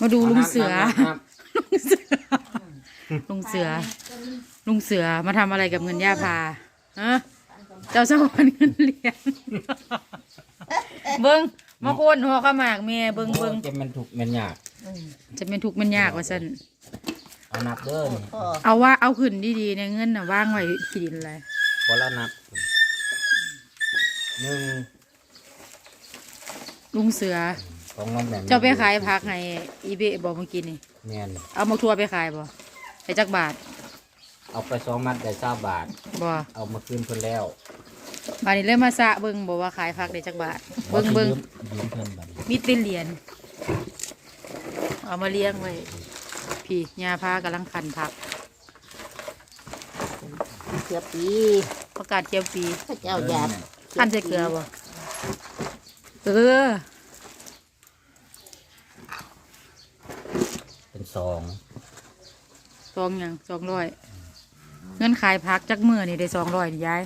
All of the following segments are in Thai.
มาดูลุงเสือครับลุงเสือ ลุงเสือมาทำอะไรกับเงินย่าพาฮะเจ้าสวรรค์เงินเลี้ยงเบิ้งมาโคนหัวขาวหมากเมียเบิ้งเบิ้งจะมันถูกแมันยากจะเป็นทุกข์มันยากว่าสันเอานับเด้อนี่พ่อเอาว่าเอาขึ้นดีๆเนี่ยเงินน่ะว่างไว้ที่ดินอะไรพอแล้วนับหนึ่งลุงเสือ ของน้องแหม่มเจ้าไปขายพักให้อีเบะบอกเมื่อกี้นี่ แม่นเอามาทัวร์ไปขายบ่ไปจักบาทเอาไปสองมัดได้เก้าบาท บ่เอามาคืนเพิ่นแล้วบาทนี้เริ่มมาสะเบิ่งบอกว่าขายพักได้จักบาท เบิ่งเบิ่งยืมเพิ่นบัดนี้มีตินเหรียญเอามาเลี้ยงไว้พี่ยาพากำลังขันผักเสียปีประกาศเจียวปีพระเจ้าอยากขันใส่เกลือบ่เออ เป็น สองสองหยังสองร้อยเงินขายพักจักมือนี่ได้สองร้อยนี่ยาย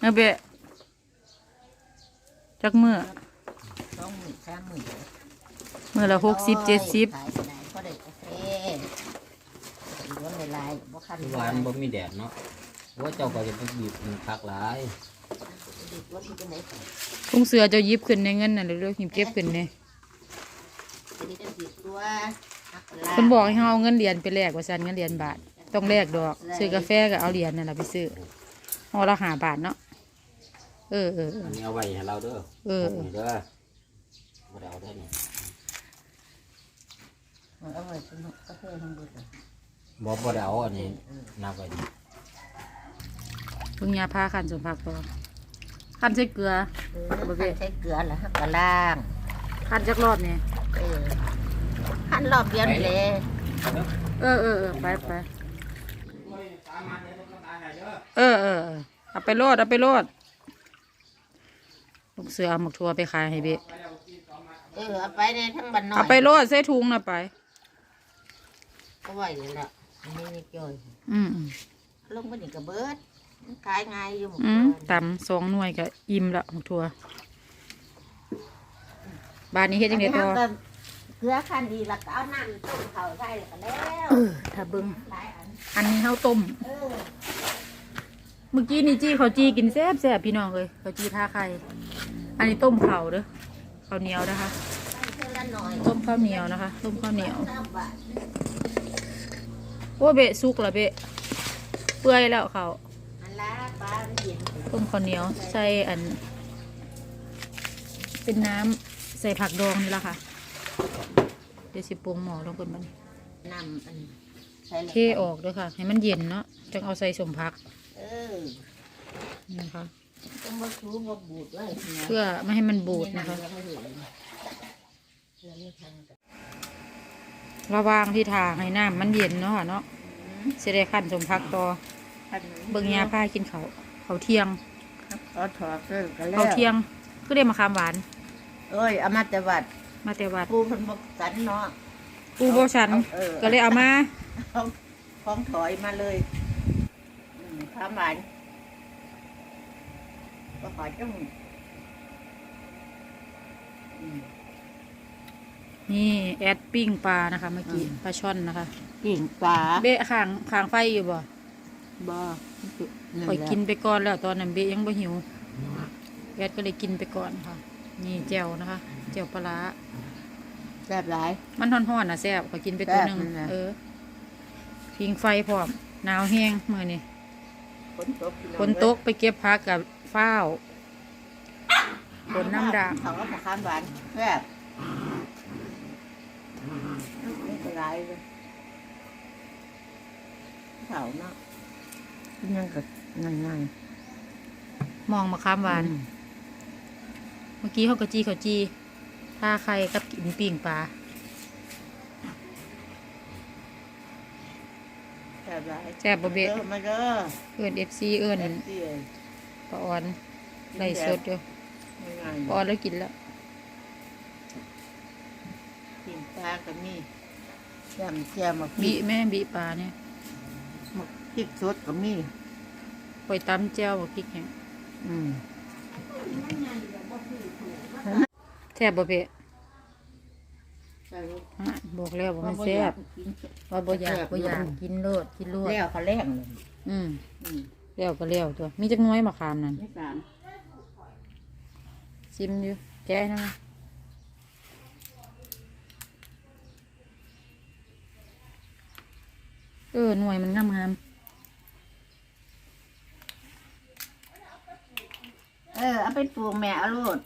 เงาเบะจักมือสองหมื่นสามหมื่นมือละหกสิบเจ็ดสิบขายไปไหนก็ได้กาแฟอีกวันในลายบ่คันที่วานบ่มีแดดเนาะว่าเจ้าก็จะไปบีบมันพักหลายดีกว่าที่จะไหนไปลุงเสือเจะยิบขึ้นในเงินน่ะเรื่อยๆหิบเก็บขึ้นเนี่ย จะได้ดีตัวหักลาคนบอกให้เขาเอาเงินเหรียญไปแลกว่าซันเงินเหรียญบาท ต้องแลกดอก ซื้อกาแฟก็เอาเหรียญนั่นแหละไปซื้อห่อละหาบาทเนาะเออเออเออ อันนี้เอาไว้ให้เราเด้อเออพกนี่เด้อบ่ได้เอาได้นี่เอาไว้สนุกกาแฟทั้งหมดเลยบ่บ่ได้เอาอันนี้นับไว้นี่เพิ่งยาพาขันสมผักพอขันใส่เกลือ เออคันใช้เกลือแล้วหักกะล่าง ขันจักรอบเนี่ยเออขั้นรอบเดียวนี่แหละเออเออเออไปไปเออเออเออเอาไปโลดเอาไปโลดลูกเสือเอาหมกทัวไปขายให้เบะเออเอาไปในทั้งบ้านน้อยเอาไปโลดใส่ถุงน่ะไป ก็ไหวเลยล่ะอันนี้นี่จ่อยอืมอืมลงไปนี่กระเบิดมันขายง่ายอยู่หมดอืมเลยตำสองหน่วยก็อิ่มละหมกทัว บ้านนี้เฮ็ดยังไงต่อนนี้เราก็เกลือขั้นดีแล้วก็เอาน้ำต้มเขาใส่แล้วก็แล้วเออถ้าเบิ่งหลายอันอันนี้ข้าวต้ม เออเมื่อกี้นี่จี้เขาวจี้กินแซ่บแซ่บพี่น้องเลยเขาวจี้ท่าไข่อันนี้ต้มข้าวเด้อข้าวเหนียวนะคะ ใส่เท่าละหน่อยต้มข้าวเหนียวนะคะ ต้มข้าวเหนียว น้ำบาทโอ้เบะสุกละเบะ เปื่อยแล้วเขาวมันละปลามันเย็นต้มข้าวเหนียวใส่อัน เป็นน้ำ ใส่ผักดองนี่ละค่ะ เดี๋ยวสิปรุงหมอลงคนมันน้ำอันใส่แล้วเทออกด้วยค่ะ ให้มันเย็นเนาะจังเอาใส่สมพักเออนี่นะคะต้องมาชูมาบูดไว้นะเพื่อไม่ให้มันบูดนะคะเดี๋ยวไม่เหลือเดี๋ยวไม่ทันกันระหว่างที่ทาให้น้ำมันเย็นเนาะค่ะเนาะสิได้ขั้นสมพักต่อเบิ่งยาผ้ากินเขาวเขาวเที่ยงเอาถอดเสื้อกันแล้วเขาวเที่ยงก็ได้มาคามหวาน เอ้ยเอามาแต่วัดมาแต่วัดปูเพันบอกสันเนาะปูโบชัน เออก็เลยเอามาของของถอยมาเลยอืมข้ามหวานก็ขอจ้งอืม นี่แอดปิ้งปลานะคะเมื่อกี้ปลาช่อนนะคะ กิ่งปลาเบะขางขางไฟอยู่บ่บ่คอยกินไปก่อนแล้วตอนนั้นเบะยังบ่หิวแอดก็เลยกินไปก่อนค่ะ นี่แจ่วนะคะแจ่วปลาร้าแซ่บหลาย มันห่อนๆนะแซ่บขอยกินไปตัวหนึ่งแซ่บนั่นแหละเออพิงไฟพร้อมหนาวแห้งมื่อนี่ฝนตกพี่องฝนตกไปเก็บพักกับฟ้าวฝนน้ำดาเขาก็มาข้ามหวานแซ่บไม่เป็นไรเลยเขาเนาะยังก็ง่ายมองมาข้ามหวานเมื่ อกี้เขากะจีเขาจีถ้าใครกับกินปิ่งปลาๆแซ่บหลายแซ่บบ่เบะเด้อมาเด้อเอิ้นเอฟซีเอิ้นเอฟซีเอ้ยปลาออนไล่สดอยู่ง่ายปลาออนแล้วกินแล้วๆกินปลาก็มีแจ่มแจ่มมาบีแม่บีปลาเนี่ยพริกสดก็มีปล่อยตำแจ้วบักพริกแห้งอืม แซ่บบ่เบะใส่ลูกอะบอกแล้วว่ามันแซ่บว่าบ่อยากบ่อยากกินโลดกินโลดแล้วเขาแรงเลยอืมอืมแล้วก็แล้วตัว มีจักหน้อยมะขามนั่นไม่สามชิมอยู่แกะให้นะเออหน่วยมันงามงาม ออ เอาไปปลูกแม่เอาลูก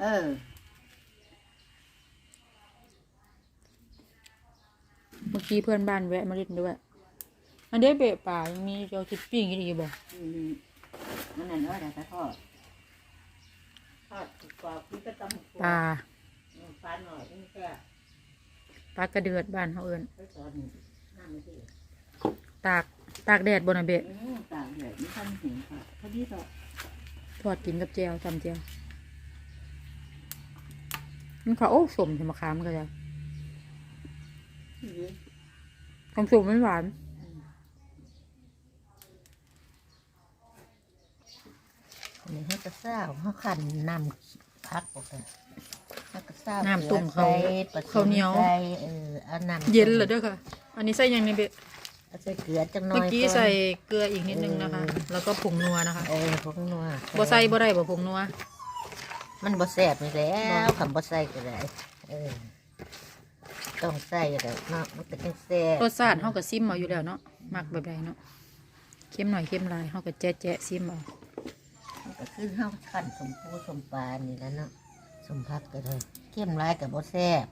เออๆเมื่อกี้เพื่อนบ้านแวะมาเล่นด้วยอันเด้เบะป่ายังมีเจ้าคิดปิ้งกินอีกบ่อืมอันนั้นว่าแต่ทอดทอดกรอบๆนี่ก็ต้องปลาปลาหน่อยนี่แค่ปลากระเดือดบ้านเขาเอิ้นไปสอนห้ามไม่ได้ตาก ตากแดดบนอะเบะอืมต่างเลยไม่ทันเห็นค่ะพอดีต่อทอดกินกับแจวจำแจวมันเขาโอ้สมใช่มะขามก็จะความสุกไม่หวานนี่ให้กระซ่าเขาขันนำพักออกเลยให้กระซ่าน้ำต้มเขาใส่ปลข้าวเหนียวใส่เออเอาน้ำเย็นเลยเด้อค่ะ อันนี้ใส่ยังในเบะ เอาใส่เกลือจังหน่อยเมื่อกี้อนใส่เกลืออีกนิดนึงนะคะแล้วก็ผงนัวนะคะเออพวกนัวบ่ใส่บ่ได้บ่ผงนัว มันบ่แซ่บนี่แหล้วคำบ่ใส่ก็ได้เออต้องใส่ก็ได้เนาะมันก็จังแซ่บรสชาติเฮาก็ซิมเอาอยู่แล้วเนาะมักแบบใดเนาะเค็มหน่อยเค็มหลายเฮาก็แจ๊ะแจ๊ะซิมเอามันก็คือเฮาขันสมปูสมปลานี่แหล้วเนาะสมพักก็ได้เข้มร้ายกับบ่แซ่บ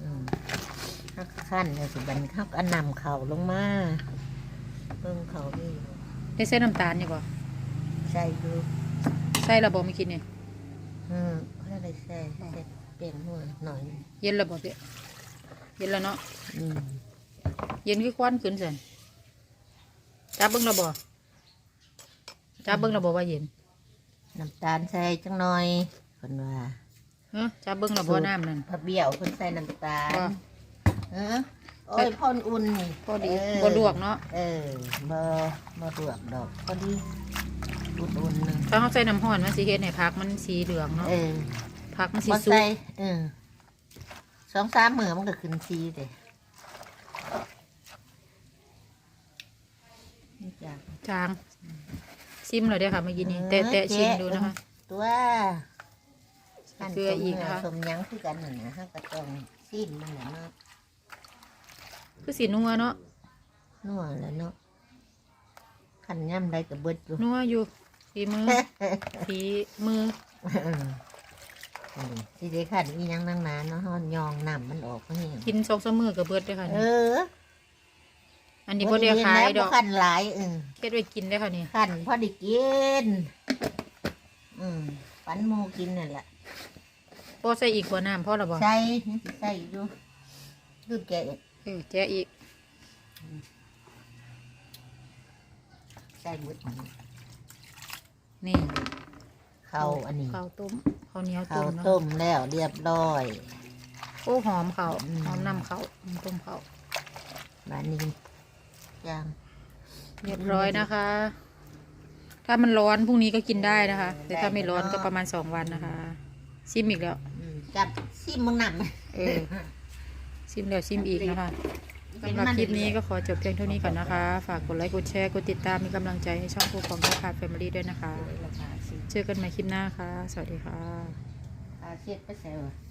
อืมเฮา ขั้นเนี่ยสิบัดนเฮาก็นำเขาลงมาเบิ่งเขานี่ได้ใส่น้ำตาลนี่บ่ใส่ดูใส่แล้วบ่ไม่กินนี่อืมเพื่ออะไรใส่ใส่เปลี่ยนหัวหน่อยเย็นแล้วบ่เบะเย็นแล้วเนาะอืมเย็นคือควันขึ้นซั่นจับเบิ่งแล้วบ่จับเบิ่งแล้วบ่ว่าเย็นน้ำตาลใส่จังหน่อยคนว่าเฮ้จับเบิ่งแล้วบ่น้ำนั่นพระเบี้ยวคนใส่น้ำตาลบ่ เออโอ้ยพ่นอุ่นนี่พอดีเออบ่ลวกเนาะเออบ่บ่ลวกดอกพอดีอุ่นๆหนึงถ้าเฮาใส่น้ำร้อนมันสิเฮ็ดให้ผักมันสีเหลืองเนาะเออผักมันสิบ่สุกใส่เออสองสามมือมันก็ขึ้นซีเด้นี่จ้ะ จางซิมเลยเด้อค่ะเมื่อกี้นี้แตะแตะชิมดูนะคะ ตัวเกลืออีกนะคะ สมหยังคือกันนั่นนะฮะกระจองซีนมันแหละเนาะ คือสีนัวเนาะนัวแล้วเนาะขันย่ำได้กับเบิดอยู่นัวอยู่ฝีมือฝีมืออืมสิได้ขันอีหยังนั่งนานเนาะฮอนยองน้ำมันออกมาเนี่ยกินสองสามมือกับเบิดเลยค่ะเอนี่ออันนี้พอได้ขายดอกขันหลายเออเฮ็ดไว้กินได้อค่ะนี่ขันพอได้กิน อืมปันหมูกินนั่นแหละพอใส่อีกกว่าน้ำพอหรอบ่ใส่ยังสิใส่อยู่ลืมแกะเอ อแจ้อีกใส่หมดอันนี้นี่ข้าวอันนี้ข้าวต้มข้าวเหนียวข้าต้วมเนาะต้มแล้วเรียบร้อย โอ้หอมข้าวอืม หอมน้ำข้าวต้มข้าวบานนี้ย่าง เรียบร้อยนะคะ ถ้ามันร้อนพรุ่งนี้ก็กินได้นะคะ แต่ถ้าไม่ร้อนก็ประมาณสองวันนะคะ ซิมอีกแล้ว อืมจับซิมมึงนำเออ ซิมแล้วซิมอีกนะคะสำหรับคลิปนี้ก็ขอจบเพียงเท่านี้ก่อนนะคะ ฝากกดไลค์ กดแชร์ กดติดตามมีกำลังใจให้ช่องผู้ของแม่คาแฟมิลี่ด้วยนะคะราคาสิเจอกันใหม่คลิปหน้าค่ะ สวัสดีค่ะ อาเช็ดไปใส่วะ